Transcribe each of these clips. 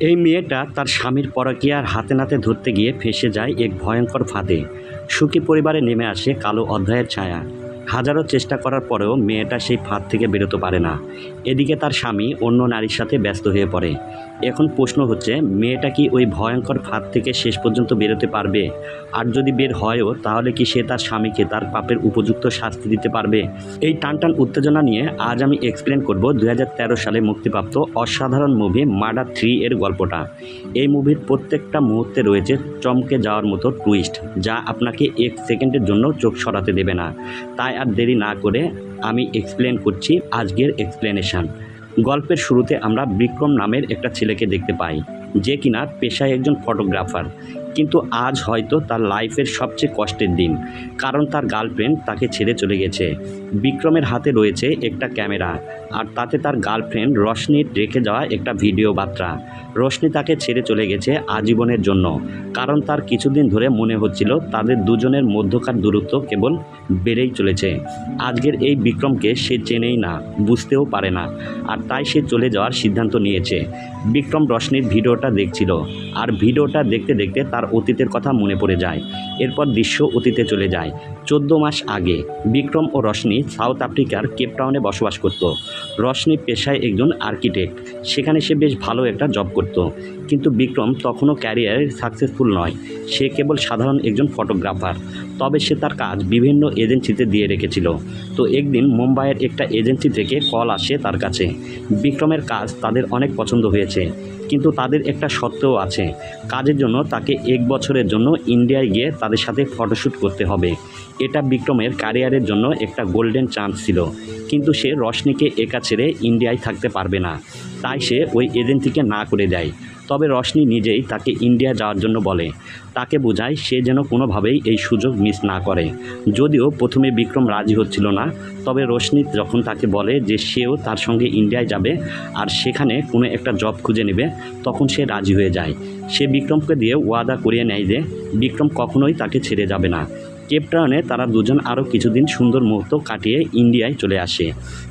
এই মেয়েটা তার স্বামীর পরকিয়ার হাতে নাতে ধরতে গিয়ে ফেসে যায় এক ভয়ঙ্কর ফাঁদে। সুখী পরিবারে নেমে আসে কালো অধ্যায়ের ছায়া। হাজারো চেষ্টা করার পরেও মেয়েটা সেই ফাঁদ থেকে বেরোতে পারে না। এদিকে তার স্বামী অন্য নারীর সাথে ব্যস্ত হয়ে পড়ে। এখন প্রশ্ন হচ্ছে, মেয়েটা কি ওই ভয়ঙ্কর ফাঁদ থেকে শেষ পর্যন্ত বেরোতে পারবে? আর যদি বের হয়ও, তাহলে কি সে তার স্বামীকে তার পাপের উপযুক্ত শাস্তি দিতে পারবে? এই টানটান উত্তেজনা নিয়ে আজ আমি এক্সপ্লেন করব দু হাজার তেরো সালে মুক্তিপ্রাপ্ত অসাধারণ মুভি মার্ডার থ্রি এর গল্পটা। এই মুভির প্রত্যেকটা মুহূর্তে রয়েছে চমকে যাওয়ার মতো টুইস্ট যা আপনাকে এক সেকেন্ডের জন্য চোখ সরাতে দেবে না। তাই আর দেরি না করে আমি এক্সপ্লেন করছি আজকের এক্সপ্লেনেশন গল্পের শুরুতে আমরা বিক্রম নামের একটা ছেলেকে দেখতে পাই, যে কিনা পেশায় একজন ফটোগ্রাফার কিন্তু আজ হয়তো তার লাইফের সবচেয়ে কষ্টের দিন, কারণ তার গার্লফ্রেন্ড তাকে ছেড়ে চলে গেছে। বিক্রমের হাতে রয়েছে একটা ক্যামেরা, আর তাতে তার গার্লফ্রেন্ড রশনির রেখে যাওয়া একটা ভিডিও বার্তা। রশনি তাকে ছেড়ে চলে গেছে আজীবনের জন্য, কারণ তার কিছুদিন ধরে মনে হচ্ছিল তাদের দুজনের মধ্যকার দূরত্ব কেবল বেড়েই চলেছে। আজকের এই বিক্রমকে সে চেনেই না, বুঝতেও পারে না, আর তাই সে চলে যাওয়ার সিদ্ধান্ত নিয়েছে। বিক্রম রশনির ভিডিওটা দেখছিল, আর ভিডিওটা দেখতে দেখতে তার অতীতের কথা মনে পড়ে যায়। এরপর দৃশ্য অতীতে চলে যায়। চোদ্দ মাস আগে বিক্রম ও রশনি সাউথ আফ্রিকার কেপটাউনে বসবাস করত। রশনি পেশায় একজন আর্কিটেক্ট। সেখানে সে বেশ ভালো একটা জব করত। কিন্তু বিক্রম তখনও ক্যারিয়ারে সাকসেসফুল নয়। সে কেবল সাধারণ একজন ফটোগ্রাফার। তবে সে তার কাজ বিভিন্ন এজেন্সিতে দিয়ে রেখেছিল। তো একদিন মুম্বাইয়ের একটা এজেন্সি থেকে কল আসে তার কাছে। বিক্রমের কাজ তাদের অনেক পছন্দ হয়েছে, কিন্তু তাদের একটা সত্ত্বেও আছে। কাজের জন্য তাকে এক বছরের জন্য ইন্ডিয়ায় গিয়ে তাদের সাথে ফটোশ্যুট করতে হবে। এটা বিক্রমের ক্যারিয়ারের জন্য একটা গোল্ডেন চান্স ছিল, কিন্তু সে রশনিকে একা ছেড়ে ইন্ডিয়ায় থাকতে পারবে না। তাই সে ওই এজেন্সিকে না করে দেয় তবে রশনি নিজেই তাকে ইন্ডিয়া যাওয়ার জন্য বলে। তাকে বোঝায় সে যেন কোনোভাবেই এই সুযোগ মিস না করে। যদিও প্রথমে বিক্রম রাজি হচ্ছিল না, তবে রশনি যখন তাকে বলে যে সেও তার সঙ্গে ইন্ডিয়ায় যাবে আর সেখানে কোনো একটা জব খুঁজে নেবে, তখন সে রাজি হয়ে যায়। সে বিক্রমকে দিয়ে ওয়াদা করিয়ে নেয় যে বিক্রম কখনোই তাকে ছেড়ে যাবে না। কেপটাউনে তারা দুজন আরও কিছুদিন সুন্দর মুহূর্ত কাটিয়ে ইন্ডিয়ায় চলে আসে।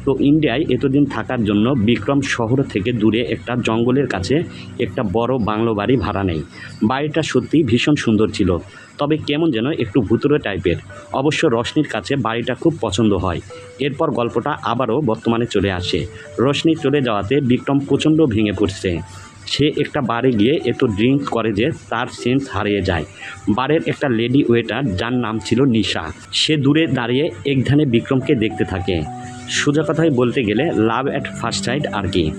তো ইন্ডিয়ায় এতদিন থাকার জন্য বিক্রম শহর থেকে দূরে একটা জঙ্গলের কাছে একটা বড় বাংলো বাড়ি ভাড়া নেই বাড়িটা সত্যি ভীষণ সুন্দর ছিল। তবে কেমন যেন একটু ভুতুরে টাইপের। অবশ্য রশনির কাছে বাড়িটা খুব পছন্দ হয়। এরপর গল্পটা আবারও বর্তমানে চলে আসে। রশনি চলে যাওয়াতে বিক্রম প্রচণ্ড ভেঙে পড়ছে। সে একটা বারে গিয়ে একটু ড্রিঙ্ক করে যে তার সেন্স হারিয়ে যায়। বারের একটা লেডি ওয়েটার যার নাম ছিল নিশা। সে দূরে দাঁড়িয়ে একধানে বিক্রমকে দেখতে থাকে। সোজা কথায় বলতে গেলে লাভ অ্যাট ফার্স্ট সাইড আর কি।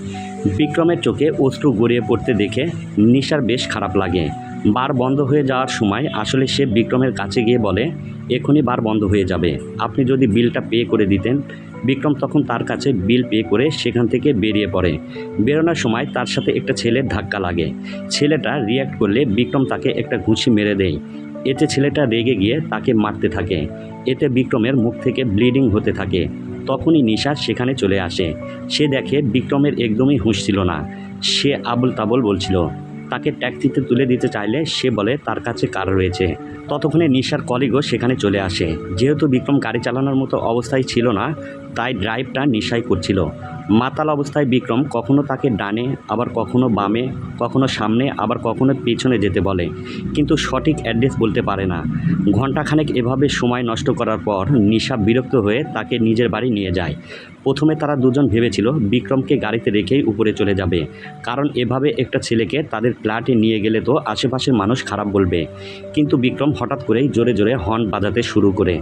বিক্রমের চোখে অশ্রু গড়িয়ে পড়তে দেখে নিশার বেশ খারাপ লাগে। বার বন্ধ হয়ে যাওয়ার সময় আসলে সে বিক্রমের কাছে গিয়ে বলে, এখনই বার বন্ধ হয়ে যাবে। আপনি যদি বিলটা পে করে দিতেন বিক্রম তখন তার কাছে বিল পে করে সেখান থেকে বেরিয়ে পড়ে। বেরোনোর সময় তার সাথে একটা ছেলের ধাক্কা লাগে। ছেলেটা রিয়াক্ট করলে বিক্রম তাকে একটা ঘুষি মেরে দেয়। এতে ছেলেটা রেগে গিয়ে তাকে মারতে থাকে। এতে বিক্রমের মুখ থেকে ব্লিডিং হতে থাকে। তখনই নিশা সেখানে চলে আসে। সে দেখে বিক্রমের একদমই হুঁশ ছিল না। সে আবল তাবল বলছিল তাকে ট্যাক্সিতে তুলে দিতে চাইলে সে বলে, তার কাছে কার রয়েছে? ততক্ষণে নিশার কলিগও সেখানে চলে আসে। যেহেতু বিক্রম গাড়ি চালানোর মতো অবস্থায় ছিল না, তাই ড্রাইভটা নিশাই করছিল। মাতাল অবস্থায় বিক্রম কখনো তাকে ডানে, আবার কখনো বামে, কখনো সামনে, আবার কখনো পেছনে যেতে বলে। কিন্তু সঠিক অ্যাড্রেস বলতে পারে না। ঘণ্টাখানেক এভাবে সময় নষ্ট করার পর নিশা বিরক্ত হয়ে তাকে নিজের বাড়ি নিয়ে যায়। প্রথমে তারা দুজন ভেবেছিল বিক্রমকে গাড়িতে রেখেই উপরে চলে যাবে। কারণ এভাবে একটা ছেলেকে তাদের ফ্ল্যাটে নিয়ে গেলে তো আশেপাশের মানুষ খারাপ বলবে। কিন্তু বিক্রম হঠাৎ করেই জোরে জোরে হর্ন বাজাতে শুরু করে।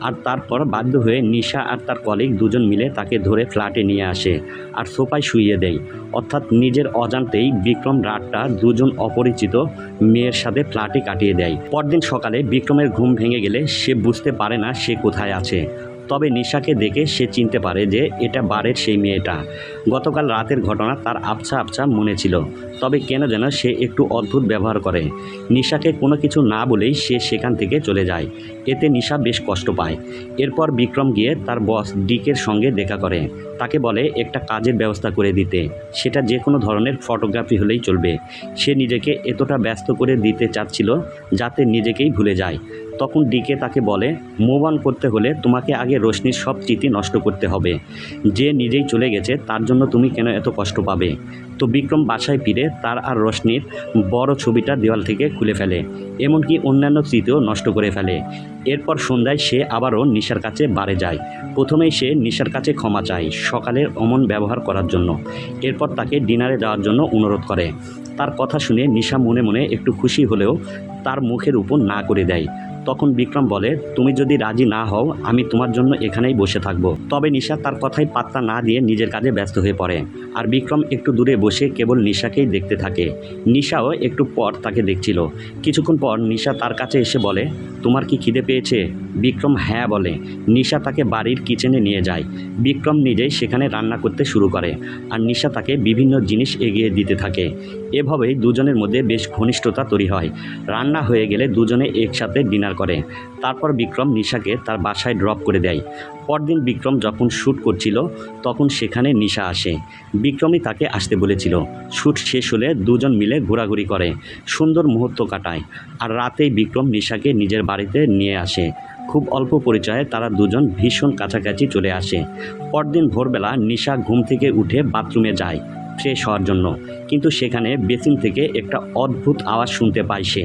আর তারপর বাধ্য হয়ে নিশা আর তার কলিগ দুজন মিলে তাকে ধরে ফ্ল্যাটে নিয়ে আসে। আর সোফায় শুইয়ে দেয়। অর্থাৎ নিজের অজান্তেই বিক্রম রাতটা দুজন অপরিচিত মেয়ের সাথে ফ্ল্যাটে কাটিয়ে দেয়। পরদিন সকালে বিক্রমের ঘুম ভেঙে গেলে সে বুঝতে পারে না সে কোথায় আছে। তবে নিশাকে দেখে সে চিনতে পারে যে এটা বারের সেই মেয়েটা। গতকাল রাতের ঘটনা তার আবছা আবছা মনে ছিল। তবে কেন যেন সে একটু অদ্ভুত ব্যবহার করে। নিশাকে কোনো কিছু না বলেই সে সেখান থেকে চলে যায়। এতে নিশা বেশ কষ্ট পায়। এরপর বিক্রম গিয়ে তার বস ডিকের সঙ্গে দেখা করে। তাকে বলে, একটা কাজের ব্যবস্থা করে দিতে। সেটা যে কোনো ধরনের ফটোগ্রাফি হলেই চলবে। সে নিজেকে এতটা ব্যস্ত করে দিতে চাচ্ছিল যাতে নিজেকেই ভুলে যায়। তখন ডিকে তাকে বলে মুভ অন করতে হলে তোমাকে আগে রশ্মির সব স্মৃতি নষ্ট করতে হবে। যে নিজেই চলে গেছে, তার জন্য তুমি কেন এত কষ্ট পাবে? তো বিক্রম বাসায় ফিরে তার আর রশ্মির বড় ছবিটা দেওয়াল থেকে খুলে ফেলে, এমনকি অন্যান্য স্মৃতিও নষ্ট করে ফেলে। এরপর সন্ধ্যায় সে আবারও নিশার কাছে বাড়ে যায়। প্রথমেই সে নিশার কাছে ক্ষমা চায় সকালের অমন ব্যবহার করার জন্য। এরপর তাকে ডিনারে যাওয়ার জন্য অনুরোধ করে। তার কথা শুনে নিশা মনে মনে একটু খুশি হলেও তার মুখের উপর না করে দেয়। তখন বিক্রম বলে, তুমি যদি রাজি না হও, আমি তোমার জন্য এখানেই বসে থাকব। তবে নিশা তার কথাই পাত্তা না দিয়ে নিজের কাজে ব্যস্ত হয়ে পড়ে। আর বিক্রম একটু দূরে বসে কেবল নিশাকেই দেখতে থাকে। নিশাও একটু পর তাকে দেখছিল। কিছুক্ষণ পর নিশা তার কাছে এসে বলে, তোমার কি খিদে পেয়েছে? বিক্রম হ্যাঁ বলে। নিশা তাকে বাড়ির কিচেনে নিয়ে যায়। বিক্রম নিজেই সেখানে রান্না করতে শুরু করে। আর নিশা তাকে বিভিন্ন জিনিস এগিয়ে দিতে থাকে। এভাবেই দুজনের মধ্যে বেশ ঘনিষ্ঠতা তৈরি হয়। রান্না হয়ে গেলে দুজনে একসাথে ডিনার করে। তারপর বিক্রম নিশাকে তার বাসায় ড্রপ করে দেয়। পরদিন বিক্রম যখন শ্যুট করছিল, তখন সেখানে নিশা আসে। বিক্রমই তাকে আসতে বলেছিল। শ্যুট শেষ হলে দুজন মিলে ঘোরাঘুরি করে। সুন্দর মুহূর্ত কাটায়। আর রাতেই বিক্রম নিশাকে নিজের বাড়িতে নিয়ে আসে। খুব অল্প পরিচয়ে তারা দুজন ভীষণ কাছাকাছি চলে আসে। পরদিন ভোরবেলা নিশা ঘুম থেকে উঠে বাথরুমে যায়। ফ্রেশ হওয়ার জন্য। কিন্তু সেখানে বেসিন থেকে একটা অদ্ভুত আওয়াজ শুনতে পায় সে।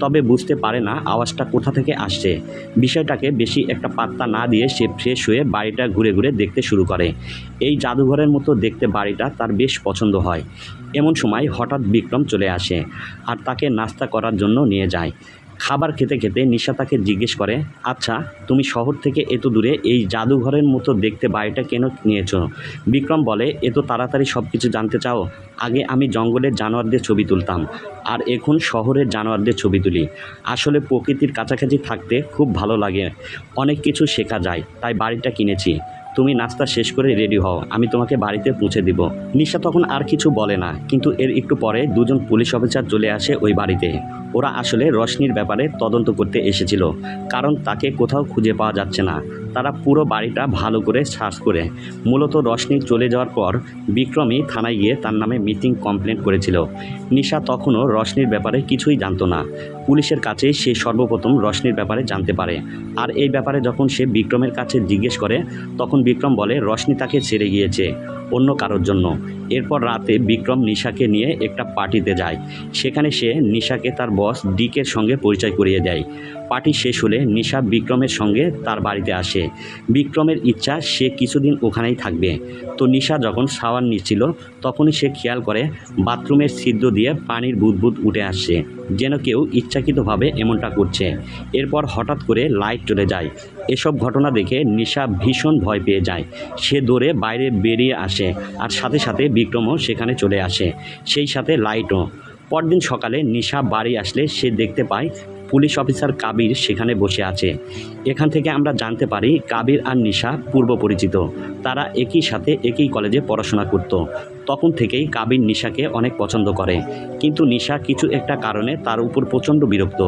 তবে বুঝতে পারে না আওয়াজটা কোথা থেকে আসছে। বিষয়টাকে বেশি একটা পাত্তা না দিয়ে সে ফ্রেশ হয়ে বাড়িটা ঘুরে ঘুরে দেখতে শুরু করে। এই জাদুঘরের মতো দেখতে বাড়িটা তার বেশ পছন্দ হয়। এমন সময় হঠাৎ বিক্রম চলে আসে আর তাকে নাস্তা করার জন্য নিয়ে যায়। খাবার খেতে খেতে নিশা তাকে জিজ্ঞেস করে আচ্ছা তুমি শহর থেকে এত দূরে এই জাদুঘরের মতো দেখতে বাড়িটা কেন নিয়েছো? বিক্রম বলে এত তাড়াতাড়ি সব কিছু জানতে চাও। আগে আমি জঙ্গলের জানোয়ারদের ছবি তুলতাম, আর এখন শহরের জানোয়ারদের ছবি তুলি। আসলে প্রকৃতির কাছাকাছি থাকতে খুব ভালো লাগে। অনেক কিছু শেখা যায়, তাই বাড়িটা কিনেছি। তুমি নাস্তা শেষ করে রেডি হও, আমি তোমাকে বাড়িতে পৌঁছে দিব। নিশা তখন আর কিছু বলে না, কিন্তু এর একটু পরে দুজন পুলিশ অফিসার চলে আসে ওই বাড়িতে। ওরা আসলে রশনির ব্যাপারে তদন্ত করতে এসেছিল, কারণ তাকে কোথাও খুঁজে পাওয়া যাচ্ছে না। তারা পুরো বাড়িটা ভালো করে সার্চ করে। মূলত রশনি চলে যাওয়ার পর বিক্রমই থানায় গিয়ে তার নামে মিটিং কমপ্লেন করেছিল। নিশা তখনও রশনির ব্যাপারে কিছুই জানতো না। পুলিশের কাছে সে সর্বপ্রথম রশনির ব্যাপারে জানতে পারে। আর এই ব্যাপারে যখন সে বিক্রমের কাছে জিজ্ঞেস করে, তখন বিক্রম বলে রশনি তাকে ছেড়ে গিয়েছে অন্য কারোর জন্য। এরপর রাতে বিক্রম নিশাকে নিয়ে একটা পার্টিতে যায়। সেখানে সে নিশাকে তার বস ডিকের সঙ্গে পরিচয় করিয়ে দেয়। পার্টি শেষ হলে নিশা বিক্রমের সঙ্গে তার বাড়িতে আসে। বিক্রমের ইচ্ছা, সে কিছুদিন ওখানেই থাকবে। তো নিশা যখন শাওয়ার নিচ্ছিল, তখনই সে খেয়াল করে, বাথরুমের ছিদ্র দিয়ে পানির বুদবুদ উঠে আসছে, যেন কেউ ইচ্ছাকৃতভাবে এমনটা করছে। এরপর হঠাৎ করে লাইট চলে যায়। এসব ঘটনা দেখে নিশা ভীষণ ভয় পেয়ে যায়। সে দৌড়ে বাইরে বেরিয়ে আসে আর সাথে সাথে বিক্রমও সেখানে চলে আসে। সেই সাথে লাইটও। পরদিন সকালে নিশা বাড়ি আসলে সে দেখতে পায় পুলিশ অফিসার কাবির সেখানে বসে আছে। এখান থেকে আমরা জানতে পারি কাবির আর নিশা পূর্ব পরিচিত তারা একই সাথে একই কলেজে পড়াশোনা করত। তখন থেকেই কাবির নিশাকে অনেক পছন্দ করে। কিন্তু নিশা কিছু একটা কারণে তার উপর প্রচণ্ড বিরক্ত।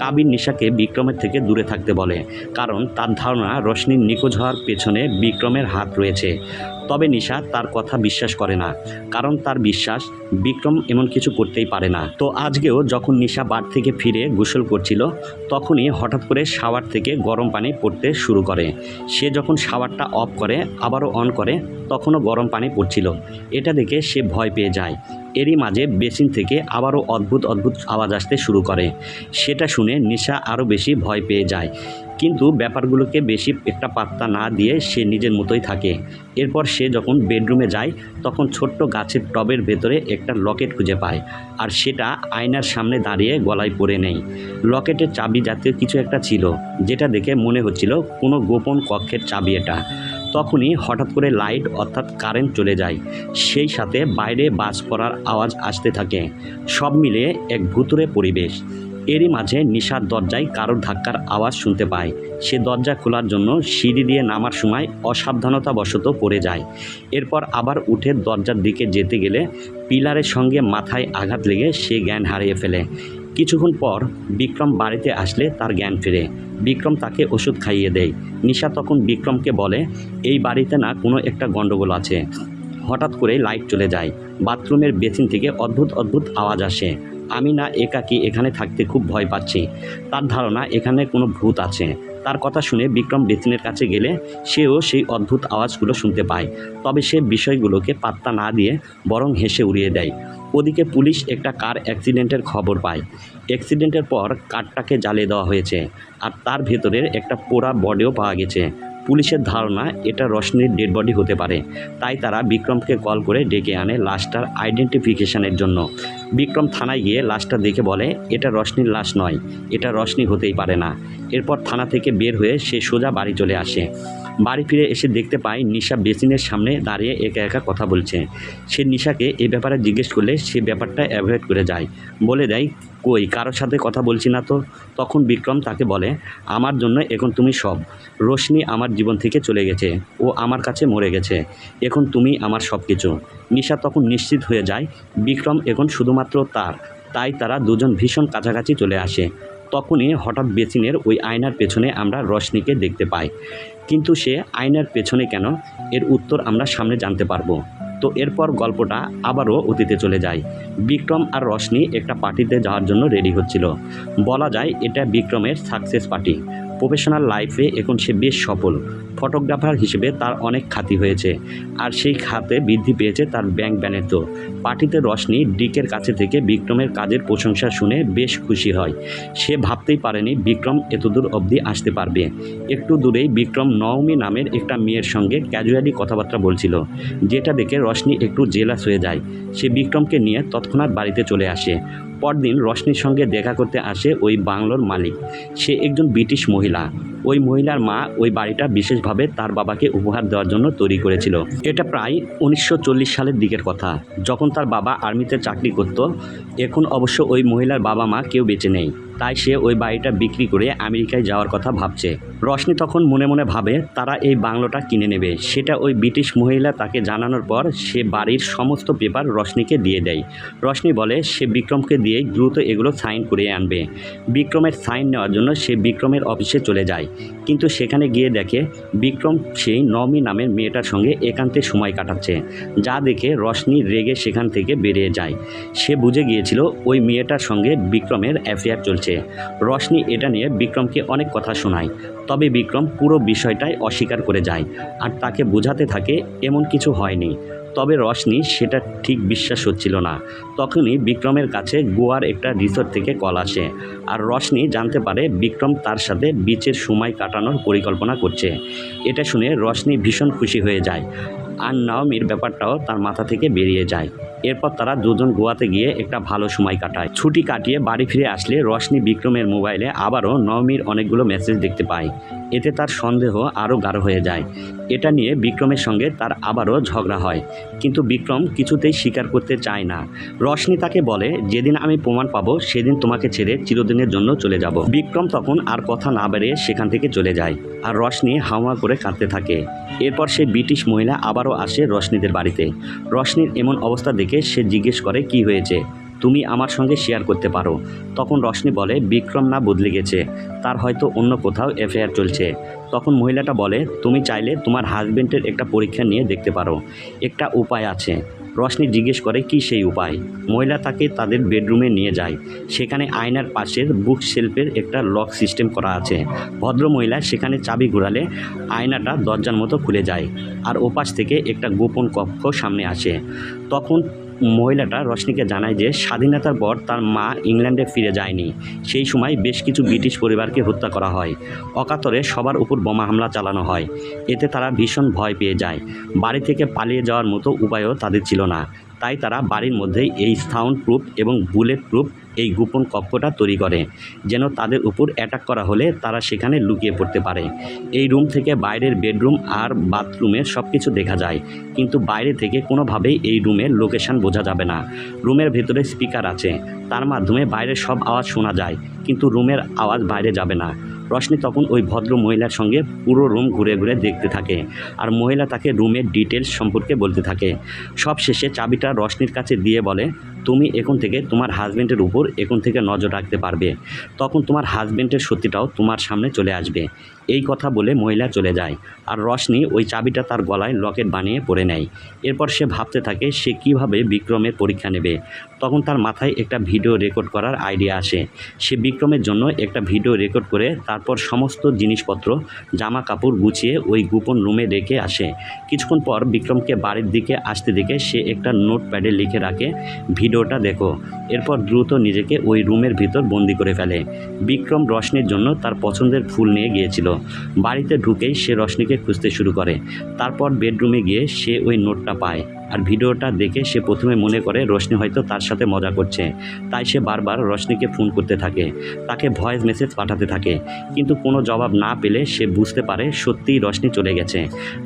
কাবির নিশাকে বিক্রমের থেকে দূরে থাকতে বলে, কারণ তার ধারণা রশ্মির নিখোঁজ হওয়ার পেছনে বিক্রমের হাত রয়েছে। তবে নিশা তার কথা বিশ্বাস করে না, কারণ তার বিশ্বাস বিক্রম এমন কিছু করতেই পারে না। তো আজকেও যখন নিশা বার থেকে ফিরে গোসল করছিল, তখনই হঠাৎ করে শাওয়ার থেকে গরম পানি পড়তে শুরু করে। সে যখন শাওয়ারটা অফ করে, আবারও অন করে, তখনও গরম পানি পড়ছিল। এটা দেখে সে ভয় পেয়ে যায়। এরই মাঝে বেসিন থেকে আবারও অদ্ভুত অদ্ভুত আওয়াজ আসতে শুরু করে। সেটা শুনে নিশা আরও বেশি ভয় পেয়ে যায়। কিন্তু ব্যাপারগুলোকে বেশি একটা পাত্তা না দিয়ে সে নিজের মতোই থাকে। এরপর সে যখন বেডরুমে যায়, তখন ছোট্ট গাছের টবের ভেতরে একটা লকেট খুঁজে পায় আর সেটা আয়নার সামনে দাঁড়িয়ে গলায় পড়ে নেই লকেটের চাবি জাতীয় কিছু একটা ছিল, যেটা দেখে মনে হচ্ছিল কোনো গোপন কক্ষের চাবি এটা। তখনই হঠাৎ করে লাইট অর্থাৎ কারেন্ট চলে যায়। সেই সাথে বাইরে বাজ পড়ার আওয়াজ আসতে থাকে। সব মিলিয়ে এক ভুতুরে পরিবেশ। এরই মাঝে নিশার দরজায় কারোর ধাক্কার আওয়াজ শুনতে পায়। সে দরজা খোলার জন্য সিঁড়ি দিয়ে নামার সময় অসাবধানতাবশত পড়ে যায়। এরপর আবার উঠে দরজার দিকে যেতে গেলে পিলারের সঙ্গে মাথায় আঘাত লেগে সে জ্ঞান হারিয়ে ফেলে। কিছুক্ষণ পর বিক্রম বাড়িতে আসলে তার জ্ঞান ফিরে। বিক্রম তাকে ওষুধ খাইয়ে দেয়। নিশা তখন বিক্রমকে বলে, এই বাড়িতে না কোনো একটা গণ্ডগোল আছে। হঠাৎ করে লাইট চলে যায়। বাথরুমের বেসিন থেকে অদ্ভুত অদ্ভুত আওয়াজ আসে। আমি না একাকি এখানে থাকতে খুব ভয় পাচ্ছি? তার ধারণা এখানে কোনো ভূত আছে। তার কথা শুনে বিক্রম বেসিনের কাছে গেলে সেও সেই অদ্ভুত আওয়াজগুলো শুনতে পায়। তবে সে বিষয়গুলোকে পাত্তা না দিয়ে বরং হেসে উড়িয়ে দেয়। ওদিকে পুলিশ একটা কার অ্যাক্সিডেন্টের খবর পায়। অ্যাক্সিডেন্টের পর কারটাকে জ্বালিয়ে দেওয়া হয়েছে আর তার ভেতরের একটা পোড়া বডিও পাওয়া গেছে। পুলিশের ধারণা এটা রশনির ডেড বডি হতে পারে। তাই তারা বিক্রমকে কল করে ডেকে আনে লাশটার আইডেন্টিফিকেশনের জন্য। বিক্রম থানায় গিয়ে লাশটা দেখে বলে, এটা রশনির লাশ নয়, এটা রশনি হতেই পারে না। এরপর থানা থেকে বের হয়ে সে সোজা বাড়ি চলে আসে। বাড়ি ফিরে এসে দেখতে পায় নিশা বেসিনের সামনে দাঁড়িয়ে একা একা কথা বলছে। সে নিশাকে এ ব্যাপারে জিজ্ঞেস করলে সে ব্যাপারটা অ্যাভয়েড করে যায়। বলে দেয়, কই, কারোর সাথে কথা বলছি না তো? তখন বিক্রম তাকে বলে, আমার জন্য এখন তুমি সব। রোশনি আমার জীবন থেকে চলে গেছে। ও আমার কাছে মরে গেছে। এখন তুমি আমার সব কিছু নিশা তখন নিশ্চিত হয়ে যায়, বিক্রম এখন শুধুমাত্র তার। তাই তারা দুজন ভীষণ কাছাকাছি চলে আসে। তখনই হঠাৎ বেসিনের ওই আয়নার পেছনে আমরা রশনিকে দেখতে পাই। কিন্তু সে আয়নার পেছনে কেন? এর উত্তর আমরা সামনে জানতে পারব। তো এরপর গল্পটা আবারও অতীতে চলে যায়। বিক্রম আর রশনি একটা পার্টিতে যাওয়ার জন্য রেডি হচ্ছিল। বলা যায় এটা বিক্রমের সাকসেস পার্টি। প্রফেশনাল লাইফে এখন সে বেশ সফল। ফটোগ্রাফার হিসেবে তার অনেক খ্যাতি হয়েছে। আর সেই খাতে বৃদ্ধি পেয়েছে তার ব্যাংক ব্যালেন্স পার্টিতে রশনি ডিকের কাছে থেকে বিক্রমের কাজের প্রশংসা শুনে বেশ খুশি হয়। সে ভাবতেই পারেনি বিক্রম এতদূর অবধি আসতে পারবে। একটু দূরেই বিক্রম নওমি নামের একটা মেয়ের সঙ্গে ক্যাজুয়ালি কথাবার্তা বলছিল, যেটা দেখে রশনি একটু জেলাস হয়ে যায়। সে বিক্রমকে নিয়ে তৎক্ষণাৎ বাড়িতে চলে আসে। পরদিন রশনির সঙ্গে দেখা করতে আসে ওই বাংলোর মালিক। সে একজন ব্রিটিশ মহিলা। ওই মহিলার মা ওই বাড়িটা বিশেষভাবে তার বাবাকে উপহার দেওয়ার জন্য তৈরি করেছিল। এটা প্রায় উনিশশো চল্লিশ সালের দিকের কথা। যখন তার বাবা আর্মিতে চাকরি করত, এখন অবশ্য ওই মহিলার বাবা মা কেউ বেঁচে নেই। তাই সে ওই বাড়িটা বিক্রি করে আমেরিকায় যাওয়ার কথা ভাবছে। রশনি তখন মনে মনে ভাবে, তারা এই বাংলোটা কিনে নেবে। সেটা ওই ব্রিটিশ মহিলা তাকে জানানোর পর সে বাড়ির সমস্ত পেপার রশনিকে দিয়ে দেয়। রশনি বলে, সে বিক্রমকে দিয়ে দ্রুত এগুলো সাইন করিয়ে আনবে। বিক্রমের সাইন নেওয়ার জন্য সে বিক্রমের অফিসে চলে যায়। কিন্তু সেখানে গিয়ে দেখে, বিক্রম সেই নমি নামের মেয়েটার সঙ্গে একান্তে সময় কাটাচ্ছে, যা দেখে রশনি রেগে সেখান থেকে বেরিয়ে যায়। সে বুঝে গিয়েছিল, ওই মেয়েটার সঙ্গে বিক্রমের অ্যাফেয়ার চলছে। রশনি এটা নিয়ে বিক্রমকে অনেক কথা শোনায়। তবে বিক্রম পুরো বিষয়টাই অস্বীকার করে যায়। আর তাকে বোঝাতে থাকে এমন কিছু হয়নি। তবে রশনি সেটা ঠিক বিশ্বাস হচ্ছিল না। তখনই বিক্রমের কাছে গোয়ার একটা রিসোর্ট থেকে কল আসে। আর রশনি জানতে পারে বিক্রম তার সাথে বিচের সময় কাটানোর পরিকল্পনা করছে। এটা শুনে রশনি ভীষণ খুশি হয়ে যায় আর নাওমির ব্যাপারটাও তার মাথা থেকে বেরিয়ে যায়। এরপর তারা দুজন গোয়াতে গিয়ে একটা ভালো সময় কাটায়। ছুটি কাটিয়ে বাড়ি ফিরে আসলে রশনি বিক্রমের মোবাইলে আবারও নবমীর অনেকগুলো মেসেজ দেখতে পায়। এতে তার সন্দেহ আরও গাঢ় হয়ে যায়। এটা নিয়ে বিক্রমের সঙ্গে তার আবারও ঝগড়া হয়। কিন্তু বিক্রম কিছুতেই স্বীকার করতে চায় না। রশনি তাকে বলে, যেদিন আমি প্রমাণ পাবো, সেদিন তোমাকে ছেড়ে চিরদিনের জন্য চলে যাব। বিক্রম তখন আর কথা না বেরিয়ে সেখান থেকে চলে যায় আর রশনি হাওয়া করে কাঁদতে থাকে। এরপর সে ব্রিটিশ মহিলা আবারও আসে রশনিদের বাড়িতে। রশনির এমন অবস্থা দেখে সে জিজ্ঞেস করে, কি হয়েছে? তুমি আমার সঙ্গে শেয়ার করতে পারো। তখন রশনি বলে, বিক্রম না বদলে গেছে। তার হয়তো অন্য কোথাও এফআইআর চলছে। তখন মহিলাটা বলে, তুমি চাইলে তোমার হাজবেন্ডের একটা পরীক্ষা নিয়ে দেখতে পারো। একটা উপায় আছে। রশনি জিজ্ঞেস করে, কি সেই উপায়? মহিলা তাকে তাদের বেডরুমে নিয়ে যায়। সেখানে আয়নার পাশের বুক শেলফের একটা লক সিস্টেম করা আছে। ভদ্র মহিলা সেখানে চাবি ঘোরালে আয়নাটা দরজার মতো খুলে যায়। আর ওপাশ থেকে একটা গোপন কক্ষ সামনে আসে। তখন মহিলাটা রশনিকে জানায় যে স্বাধীনতার পর তার মা ইংল্যান্ডে ফিরে যায়নি। সেই সময় বেশ কিছু ব্রিটিশ পরিবারকে হত্যা করা হয়। অকাতরে সবার উপর বোমা হামলা চালানো হয়। এতে তারা ভীষণ ভয় পেয়ে যায়। বাড়ি থেকে পালিয়ে যাওয়ার মতো উপায়ও তাদের ছিল না। তাই তারা বাড়ির মধ্যেই এই সাউন্ড প্রুফ এবং বুলেট প্রুফ এই গোপন কক্ষটা তৈরি করে, যেন তাদের উপর অ্যাটাক করা হলে তারা সেখানে লুকিয়ে পড়তে পারে। এই রুম থেকে বাইরের বেডরুম আর বাথরুমের সব কিছু দেখা যায়, কিন্তু বাইরে থেকে কোনোভাবেই এই রুমের লোকেশন বোঝা যাবে না। রুমের ভেতরে স্পিকার আছে, তার মাধ্যমে বাইরের সব আওয়াজ শোনা যায়, কিন্তু রুমের আওয়াজ বাইরে যাবে না। রশনি তখন ওই ভদ্র মহিলার সঙ্গে পুরো রুম ঘুরে ঘুরে দেখতে থাকে, আর মহিলা তাকে রুমের ডিটেলস সম্পর্কে বলতে থাকে। সব শেষে চাবিটা রশনির কাছে দিয়ে বলে তুমি এখন থেকে তোমার হাজবেন্ডের উপর এখন থেকে নজর রাখতে পারবে। তখন তোমার হাজবেন্ডের সত্যিটাও তোমার সামনে চলে আসবে। এই কথা বলে মহিলা চলে যায় আর রশনি ওই চাবিটা তার গলায় লকেট বানিয়ে পরে নেয়। এরপর সে ভাবতে থাকে, সে কীভাবে বিক্রমের পরীক্ষা নেবে? তখন তার মাথায় একটা ভিডিও রেকর্ড করার আইডিয়া আসে। সে বিক্রমের জন্য একটা ভিডিও রেকর্ড করে তারপর সমস্ত জিনিসপত্র জামা কাপড় গুছিয়ে ওই গোপন রুমে রেখে আসে। কিছুক্ষণ পর বিক্রমকে বাড়ির দিকে আসতে দেখে সে একটা নোট প্যাডে লিখে রাখে ভিডিওটা দেখো। এরপর দ্রুত নিজেকে ওই রুমের ভিতর বন্দি করে ফেলে। বিক্রম রশনির জন্য তার পছন্দের ফুল নিয়ে গিয়েছিল। বাড়িতে ঢুকেই সে রশনিকে খুঁজতে শুরু করে। তারপর বেডরুমে গিয়ে সে ওই নোটটা পায়। আর ভিডিওটা দেখে সে প্রথমে মনে করে রশ্মি হয়তো তার সাথে মজা করছে। তাই সে বারবার রশনিকে ফোন করতে থাকে, তাকে ভয়েস মেসেজ পাঠাতে থাকে। কিন্তু কোনো জবাব না পেলে সে বুঝতে পারে সত্যিই রশনি চলে গেছে।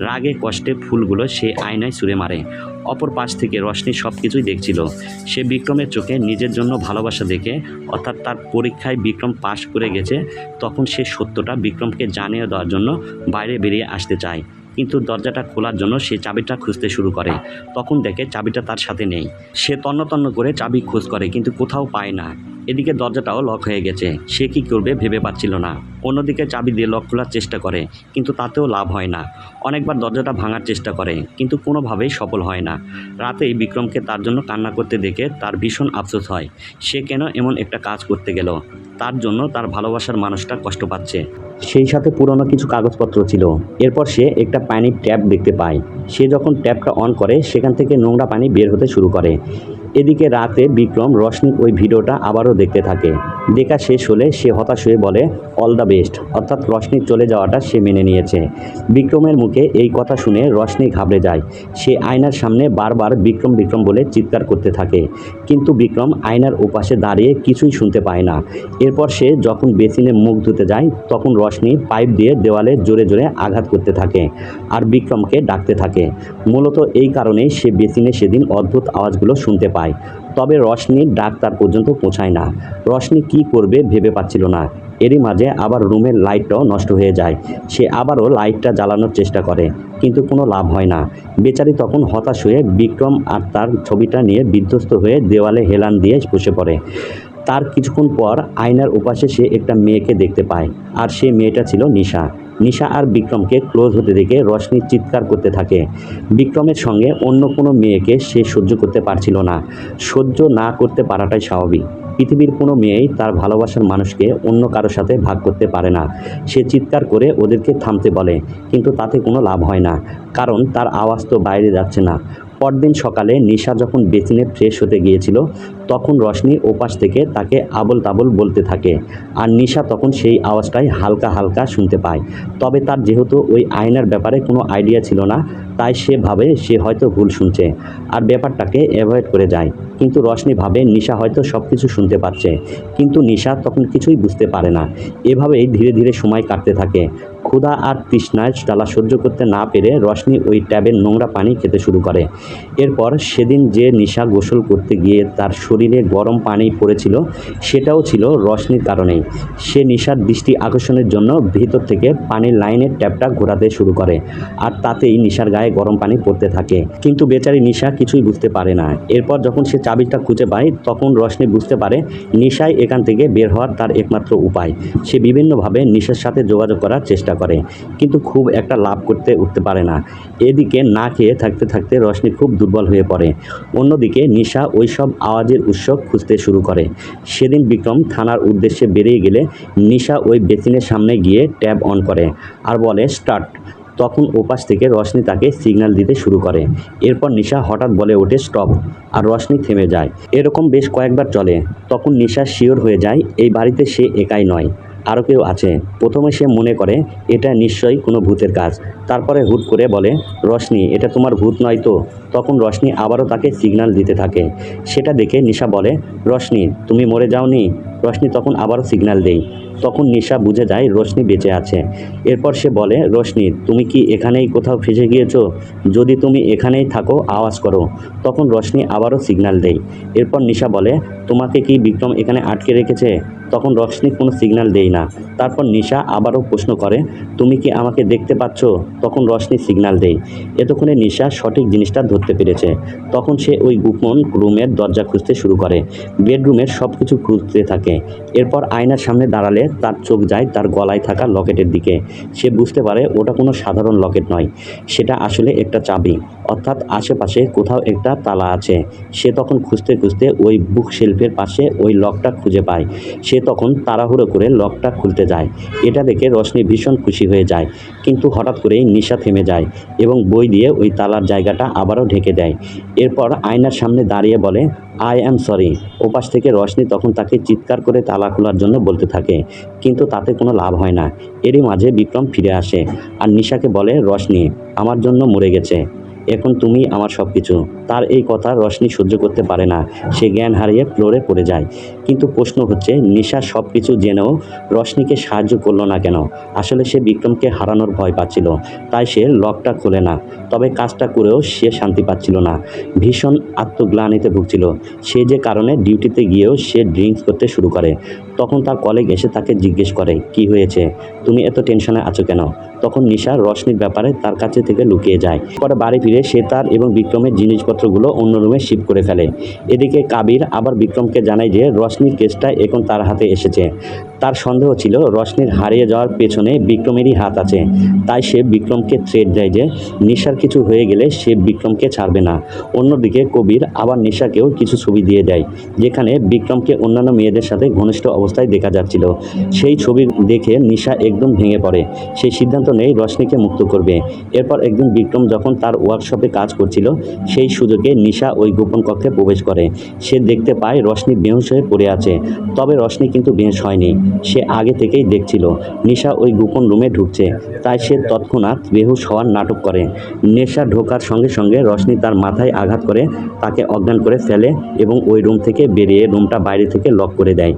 রাগে, কষ্টে ফুলগুলো সে আয়নায় ছুঁড়ে মারে। অপর পাশ থেকে রশনি সব কিছুই দেখছিল। সে বিক্রমের চোখে নিজের জন্য ভালোবাসা দেখে, অর্থাৎ তার পরীক্ষায় বিক্রম পাশ করে গেছে, তখন সে সত্যটা বিক্রমকে জানিয়ে দেওয়ার জন্য বাইরে বেরিয়ে আসতে চায়। কিন্তু দরজাটা খোলার জন্য সে চাবিটা খুঁজতে শুরু করে। তখন দেখে চাবিটা তার সাথে নেই। সে তন্ন তন্ন করে চাবি খোঁজ করে, কিন্তু কোথাও পায় না। এদিকে দরজাটাও লক হয়ে গেছে। সে কি করবে ভেবে পাচ্ছিল না। অন্যদিকে চাবি দিয়ে লক খোলার চেষ্টা করে, কিন্তু তাতেও লাভ হয় না। অনেকবার দরজাটা ভাঙার চেষ্টা করে, কিন্তু কোনোভাবেই সফল হয় না। রাতেই বিক্রমকে তার জন্য কান্না করতে দেখে তার ভীষণ আফসোস হয়। সে কেন এমন একটা কাজ করতে গেল? তার জন্য তার ভালোবাসার মানুষটা কষ্ট পাচ্ছে। সেই সাথে পুরনো কিছু কাগজপত্র ছিল। এরপর সে একটা পানির ট্যাপ দেখতে পায়। সে যখন ট্যাপটা অন করে, সেখান থেকে নোংরা পানি বের হতে শুরু করে। এদিকে রাতে বিক্রম রশনির ওই ভিডিওটা আবারও দেখতে থাকে। দেখা শেষ হলে সে হতাশ হয়ে বলে অল দ্য বেস্ট অর্থাৎ রশনির চলে যাওয়াটা সে মেনে নিয়েছে। বিক্রমের মুখে এই কথা শুনে রশনি ঘাবড়ে যায়। সে আয়নার সামনে বারবার বিক্রম বিক্রম বলে চিৎকার করতে থাকে। কিন্তু বিক্রম আয়নার ওপাশে দাঁড়িয়ে কিছুই শুনতে পায় না। এরপর সে যখন বেসিনে মুখ ধুতে যায়, তখন রশনি পাইপ দিয়ে দেওয়ালে জোরে জোরে আঘাত করতে থাকে আর বিক্রমকে ডাকতে থাকে। মূলত এই কারণেই সে বেসিনে সেদিন অদ্ভুত আওয়াজগুলো শুনতে পায়। তবে রশনির ডাক তার পর্যন্ত পৌঁছায় না। রশনি কি করবে ভেবে পাচ্ছিল না। এরই মাঝে আবার রুমের লাইটটাও নষ্ট হয়ে যায়। সে আবারও লাইটটা জ্বালানোর চেষ্টা করে, কিন্তু কোনো লাভ হয় না। বেচারি তখন হতাশ হয়ে বিক্রম আর তার ছবিটা নিয়ে বিধ্বস্ত হয়ে দেওয়ালে হেলান দিয়ে বসে পড়ে। তার কিছুক্ষণ পর আয়নার উপাসে সে একটা মেয়েকে দেখতে পায়, আর সে মেয়েটা ছিল নিশা। নিশা আর বিক্রমকে ক্লোজ হতে দেখে রশনি চিৎকার করতে থাকে। বিক্রমের সঙ্গে অন্য কোনো মেয়েকে সে সহ্য করতে পারছিল না। সহ্য না করতে পারাটাই স্বাভাবিক। পৃথিবীর কোনো মেয়েই তার ভালোবাসার মানুষকে অন্য কারও সাথে ভাগ করতে পারে না। সে চিৎকার করে ওদেরকে থামতে বলে, কিন্তু তাতে কোনো লাভ হয় না, কারণ তার আওয়াজ তো বাইরে যাচ্ছে না। পরদিন সকালে নিশা যখন বেসিনে ফ্রেশ হতে গিয়েছিল, তখন রশনি ওপাশ থেকে তাকে আবল তাবল বলতে থাকে। আর নিশা তখন সেই আওয়াজটাই হালকা হালকা শুনতে পায়। তবে তার যেহেতু ওই আয়নার ব্যাপারে কোনো আইডিয়া ছিল না তাই সে ভাবে সে হয়তো ভুল শুনছে। আর ব্যাপারটাকে অ্যাভয়েড করে যায়। কিন্তু রশনি ভাবে নিশা হয়তো সব কিছু শুনতে পাচ্ছে। কিন্তু নিশা তখন কিছুই বুঝতে পারে না। এভাবেই ধীরে ধীরে সময় কাটতে থাকে। ক্ষুধা আর তৃষ্ণায় জ্বালা সহ্য করতে না পেরে রশনি ওই ট্যাবের নোংরা পানি খেতে শুরু করে। এরপর সেদিন যে নিশা গোসল করতে গিয়ে তার শরীরে গরম পানি পড়েছিল, সেটাও ছিল রশনির কারণেই। সে নিশার দৃষ্টি আকর্ষণের জন্য ভিতর থেকে পানির লাইনের ট্যাপটা ঘোরাতে শুরু করে। আর তাতেই নিশার গায়ে গরম পানি পড়তে থাকে। কিন্তু বেচারি নিশা কিছুই বুঝতে পারে না। এরপর যখন সে চাবিটা খুঁজে পায়, তখন রশনি বুঝতে পারে নিশাই এখান থেকে বের হওয়ার তার একমাত্র উপায়। সে বিভিন্নভাবে নিশার সাথে যোগাযোগ করার চেষ্টা করে, কিন্তু খুব একটা লাভ করতে উঠতে পারে না। এদিকে না খেয়ে থাকতে থাকতে রশনি খুব দুর্বল হয়ে পড়ে। অন্যদিকে নিশা ওই সব আওয়াজের উৎস খুঁজতে শুরু করে। সেদিন বিক্রম থানার উদ্দেশ্যে বেরিয়ে গেলে নিশা ওই বেসিনের সামনে গিয়ে ট্যাব অন করে আর বলে, স্টার্ট। তখন ওপাশ থেকে রশনি তাকে সিগন্যাল দিতে শুরু করে। এরপর নিশা হঠাৎ বলে ওঠে, স্টপ! আর রশনি থেমে যায়। এরকম বেশ কয়েকবার চলে। তখন নিশা শিওর হয়ে যায়, এই বাড়িতে সে একাই নয় আরও কেউ আছে। প্রথমে সে মনে করে, এটা নিশ্চয়ই কোনো ভূতের কাজ। তারপরে হুট করে বলে, রশনি, এটা তোমার ভূত নয় তো? তখন রশনি আবারও তাকে সিগন্যাল দিতে থাকে। সেটা দেখে নিশা বলে, রশনি, তুমি মরে যাওনি? রশনি তখন আবারও সিগন্যাল দেই তখন নিশা বুঝে যায় রোশনি বেঁচে আছে। এরপর সে বলে রোশনি তুমি কি এখানেই কোথাও ফেসে গিয়েছো? যদি তুমি এখানেই থাকো, আওয়াজ করো। তখন রোশনি আবারও সিগন্যাল দেয়। এরপর নিশা বলে, তোমাকে কি বিক্রম এখানে আটকে রেখেছে? তখন রোশনি কোনো সিগন্যাল দেয় না। তারপর নিশা আবারও প্রশ্ন করে, তুমি কি আমাকে দেখতে পাচ্ছ? তখন রোশনি সিগন্যাল দেয়। এতক্ষণে নিশা সঠিক জিনিসটা ধরতে পেরেছে। তখন সে ওই গোপন রুমের দরজা খুঁজতে শুরু করে। বেডরুমের সব কিছু খুঁজতে থাকে। এরপর আয়নার সামনে দাঁড়ালে তার চোখ যায় তার গলায় থাকা লকেটের দিকে। সে বুঝতে পারে ওটা কোনো সাধারণ লকেট নয়। সেটা আসলে একটা চাবি। অর্থাৎ আশেপাশে কোথাও একটা তালা আছে। সে তখন খুঁজতে খুঁজতে ওই বুক শেলফের পাশে ওই লকটা খুঁজে পায়। সে তখন তাড়াহুড়ো করে লকটা খুলতে যায়। এটা দেখে রশনি ভীষণ খুশি হয়ে যায়। কিন্তু হঠাৎ করেই নিশা থেমে যায় এবং বই দিয়ে ওই তালার জায়গাটা আবারও ঢেকে দেয়। এরপর আয়নার সামনে দাঁড়িয়ে বলে আই অ্যাম সরি। ওপাশ থেকে রশনি তখন তাকে চিৎকার করে তালা খোলার জন্য বলতে থাকে, কিন্তু তাতে কোনো লাভ হয় না। এরই মাঝে বিক্রম ফিরে আসে আর নিশাকে বলে, রশনি, আমার জন্য মরে গেছে। এখন তুমি আমার সব কিছু তার এই কথা রশনি সহ্য করতে পারে না। সে জ্ঞান হারিয়ে ফ্লোরে পড়ে যায়। কিন্তু প্রশ্ন হচ্ছে, নিশা সব কিছু জেনেও রশনিকে সাহায্য করল না কেন? আসলে সে বিক্রমকে হারানোর ভয় পাচ্ছিল, তাই সে লকটা খোলে না। তবে কাজটা করেও সে শান্তি পাচ্ছিল না। ভীষণ আত্মগ্লানিতে ভুগছিল। সে যে কারণে ডিউটিতে গিয়েও সে ড্রিঙ্কস করতে শুরু করে। তখন তার কলিগ এসে তাকে জিজ্ঞেস করে, কি হয়েছে? তুমি এত টেনশনে আছো কেন? তখন নিশা রশনির ব্যাপারে তার কাছে থেকে লুকিয়ে যায়। পরে বাড়ি ফিরে সে তার এবং বিক্রমের জিনিসপত্রগুলো অন্য রুমে শিফট করে ফেলে। এদিকে কাবির আবার বিক্রমকে জানায় যে রশনির কেসটা এখন তার হাতে এসেছে। তার সন্দেহ ছিল রশনির হারিয়ে যাওয়ার পেছনে বিক্রমেরই হাত আছে। তাই সে বিক্রমকে থ্রেট দেয় যে, নিশার কিছু হয়ে গেলে সে বিক্রমকে ছাড়বে না। অন্যদিকে কবির আবার নিশাকেও কিছু ছবি দিয়ে দেয়, যেখানে বিক্রমকে অন্যান্য মেয়েদের সাথে ঘনিষ্ঠ অবস্থায় দেখা যাচ্ছিল। সেই ছবি দেখে নিশা একদম ভেঙে পড়ে। সেই সিদ্ধান্ত নেই রশনিকে মুক্ত করবে। এরপর একদিন বিক্রম যখন তার ওয়ার্কশপে কাজ করছিল, সেই সুযোগে নিশা ওই গোপন কক্ষে প্রবেশ করে। সে দেখতে পায় রশনি বেহুশ হয়ে পড়ে আছে। তবে রশনি কিন্তু বেহুশ হয়নি। সে আগে থেকেই দেখছিল। নিশা ওই গোপন রুমে ঢুকছে। তাই সে তৎক্ষণাৎ বেহুশ হওয়ার নাটক করে। নেশা ঢোকার সঙ্গে সঙ্গে রশনি তার মাথায় আঘাত করে তাকে অজ্ঞান করে ফেলে এবং ওই রুম থেকে বেরিয়ে রুমটা বাইরে থেকে লক করে দেয়।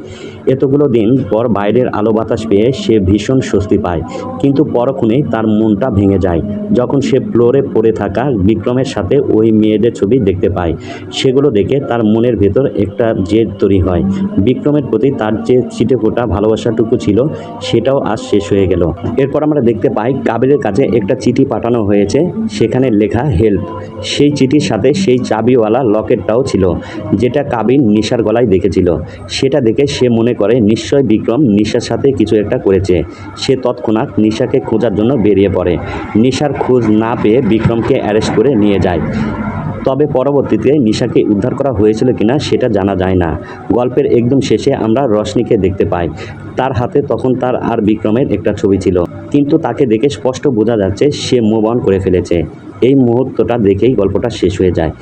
এতগুলো দিন পর বাইরের আলো বাতাস পেয়ে সে ভীষণ স্বস্তি পায়। কিন্তু পরক্ষণেই তার মনটা ভেঙে যায়। যখন সে ফ্লোরে পড়ে থাকা বিক্রমের সাথে ওই মেয়েদের ছবি দেখতে পায়, সেগুলো দেখে তার মনের ভেতর একটা জেদ তৈরি হয়। বিক্রমের প্রতি তার যে ছিটে ফোটা ভালোবাসাটুকু ছিল, সেটাও আজ শেষ হয়ে গেল। এরপর আমরা দেখতে পাই কাবিরের কাছে একটা চিঠি পাঠানো হয়েছে, সেখানে লেখা, হেল্প। সেই চিঠির সাথে সেই চাবিওয়ালা লকেটটাও ছিল, যেটা কাবির নিশার গলায় দেখেছিল। সেটা দেখে সে মনে করে, নিশ্চয় বিক্রম নিশার সাথে কিছু একটা করেছে। সে তৎক্ষণাৎ নিশাকে খোঁজার জন্য বেরিয়ে পড়ে। নিশার খোঁজ না পেয়ে বিক্রমকে অ্যারেস্ট করে নিয়ে যায়। তবে পরবর্তীতে নিশাকে উদ্ধার করা হয়েছিল কিনা সেটা জানা যায় না। গল্পের একদম শেষে আমরা রশনিকে দেখতে পাই। তার হাতে তখন তার আর বিক্রমের একটা ছবি ছিল। কিন্তু তাকে দেখে স্পষ্ট বোঝা যাচ্ছে সে মুভ অন করে ফেলেছে। এই মুহূর্তটা দেখেই গল্পটা শেষ হয়ে যায়।